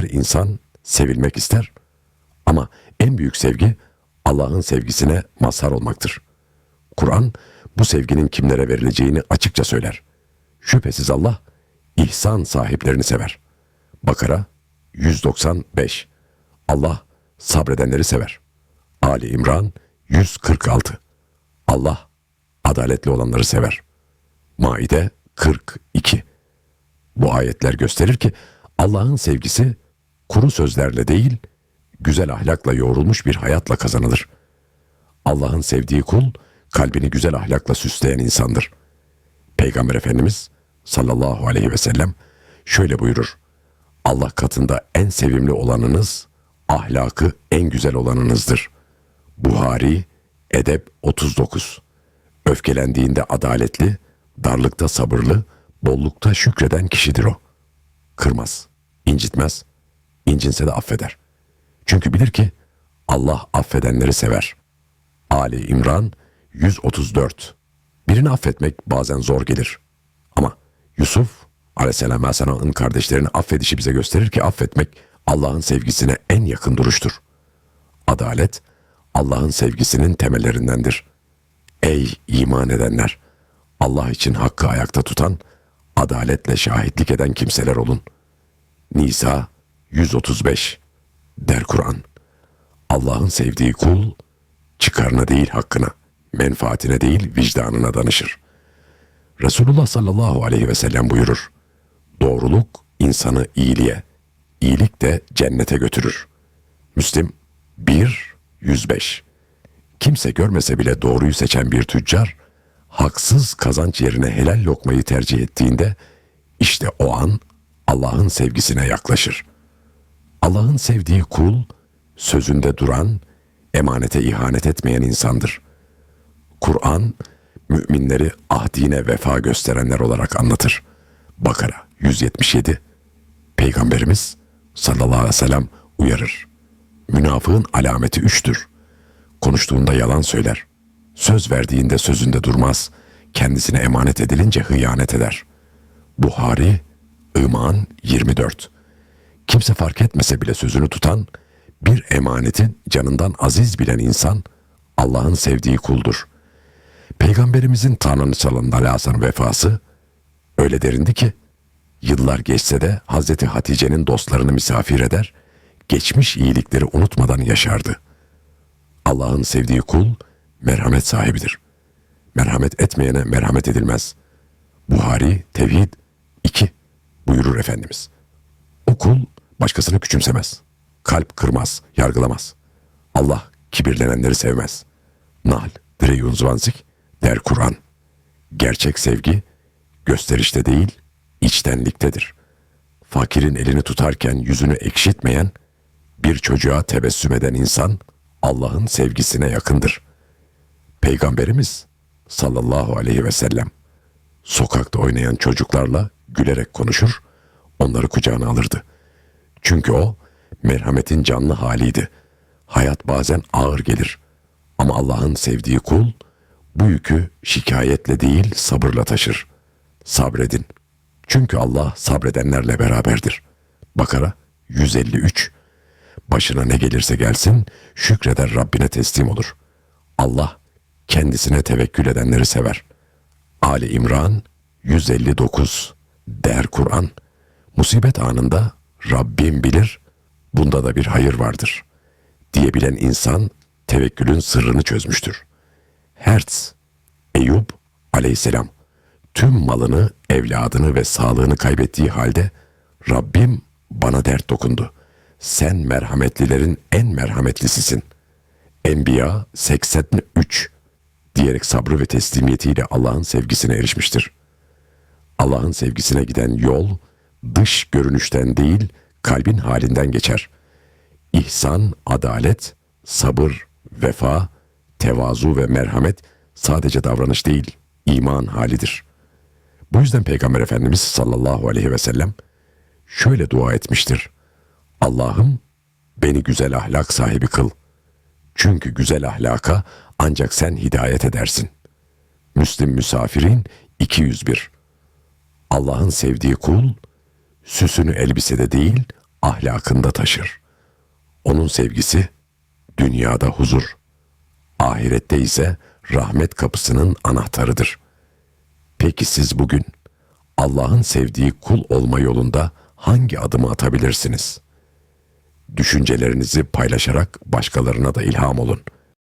her insan sevilmek ister ama en büyük sevgi Allah'ın sevgisine mazhar olmaktır. Kur'an bu sevginin kimlere verileceğini açıkça söyler. Şüphesiz Allah ihsan sahiplerini sever. Bakara 195 Allah sabredenleri sever. Ali İmran 146 Allah adaletli olanları sever. Maide 42 Bu ayetler gösterir ki Allah'ın sevgisi kuru sözlerle değil, güzel ahlakla yoğrulmuş bir hayatla kazanılır. Allah'ın sevdiği kul, kalbini güzel ahlakla süsleyen insandır. Peygamber Efendimiz sallallahu aleyhi ve sellem şöyle buyurur. Allah katında en sevimli olanınız, ahlakı en güzel olanınızdır. Buhari, Edep 39 Öfkelendiğinde adaletli, darlıkta sabırlı, bollukta şükreden kişidir o. Kırmaz, incitmez, incinse de affeder. Çünkü bilir ki Allah affedenleri sever. Ali İmran 134 Birini affetmek bazen zor gelir. Ama Yusuf aleyhisselam Aleyhisselam'ın kardeşlerini affedişi bize gösterir ki affetmek Allah'ın sevgisine en yakın duruştur. Adalet Allah'ın sevgisinin temellerindendir. Ey iman edenler! Allah için hakkı ayakta tutan, adaletle şahitlik eden kimseler olun. Nisa 135 Der Kur'an Allah'ın sevdiği kul, çıkarına değil hakkına, menfaatine değil vicdanına danışır. Resulullah sallallahu aleyhi ve sellem buyurur. Doğruluk insanı iyiliğe, iyilik de cennete götürür. Müslim 1 105 Kimse görmese bile doğruyu seçen bir tüccar, haksız kazanç yerine helal lokmayı tercih ettiğinde, işte o an Allah'ın sevgisine yaklaşır. Allah'ın sevdiği kul, sözünde duran, emanete ihanet etmeyen insandır. Kur'an, müminleri ahdine vefa gösterenler olarak anlatır. Bakara 177 Peygamberimiz sallallahu aleyhi ve sellem uyarır. Münafığın alameti üçtür. Konuştuğunda yalan söyler. Söz verdiğinde sözünde durmaz. Kendisine emanet edilince hıyanet eder. Buhari, İman 24 Kimse fark etmese bile sözünü tutan, bir emanetin canından aziz bilen insan, Allah'ın sevdiği kuldur. Peygamberimizin tanrıçalın Alasa'nın vefası, öyle derindi ki, yıllar geçse de Hazreti Hatice'nin dostlarını misafir eder, geçmiş iyilikleri unutmadan yaşardı.'' Allah'ın sevdiği kul merhamet sahibidir. Merhamet etmeyene merhamet edilmez. Buhari Tevhid 2 buyurur Efendimiz. O kul başkasını küçümsemez. Kalp kırmaz, yargılamaz. Allah kibirlenenleri sevmez. Nahl 23 der Kur'an. Gerçek sevgi gösterişte değil, içtenliktedir. Fakirin elini tutarken yüzünü ekşitmeyen, bir çocuğa tebessüm eden insan Allah'ın sevgisine yakındır. Peygamberimiz sallallahu aleyhi ve sellem sokakta oynayan çocuklarla gülerek konuşur, onları kucağına alırdı. Çünkü o merhametin canlı haliydi. Hayat bazen ağır gelir ama Allah'ın sevdiği kul bu yükü şikayetle değil sabırla taşır. Sabredin. Çünkü Allah sabredenlerle beraberdir. Bakara 153 Başına ne gelirse gelsin şükreder Rabbine teslim olur. Allah kendisine tevekkül edenleri sever. Ali İmran 159 Der Kur'an Musibet anında Rabbim bilir bunda da bir hayır vardır diyebilen insan tevekkülün sırrını çözmüştür. Hertz Eyüp aleyhisselam tüm malını, evladını ve sağlığını kaybettiği halde Rabbim bana dert dokundu sen merhametlilerin en merhametlisisin. Enbiya 83 diyerek sabrı ve teslimiyetiyle Allah'ın sevgisine erişmiştir. Allah'ın sevgisine giden yol dış görünüşten değil kalbin halinden geçer. İhsan, adalet, sabır, vefa, tevazu ve merhamet sadece davranış değil, iman halidir. Bu yüzden Peygamber Efendimiz sallallahu aleyhi ve sellem şöyle dua etmiştir. Allah'ım beni güzel ahlak sahibi kıl. Çünkü güzel ahlaka ancak sen hidayet edersin. Müslim Müsafirin 201 Allah'ın sevdiği kul, süsünü elbisede değil, ahlakında taşır. Onun sevgisi dünyada huzur, ahirette ise rahmet kapısının anahtarıdır. Peki siz bugün Allah'ın sevdiği kul olma yolunda hangi adımı atabilirsiniz? Düşüncelerinizi paylaşarak başkalarına da ilham olun.''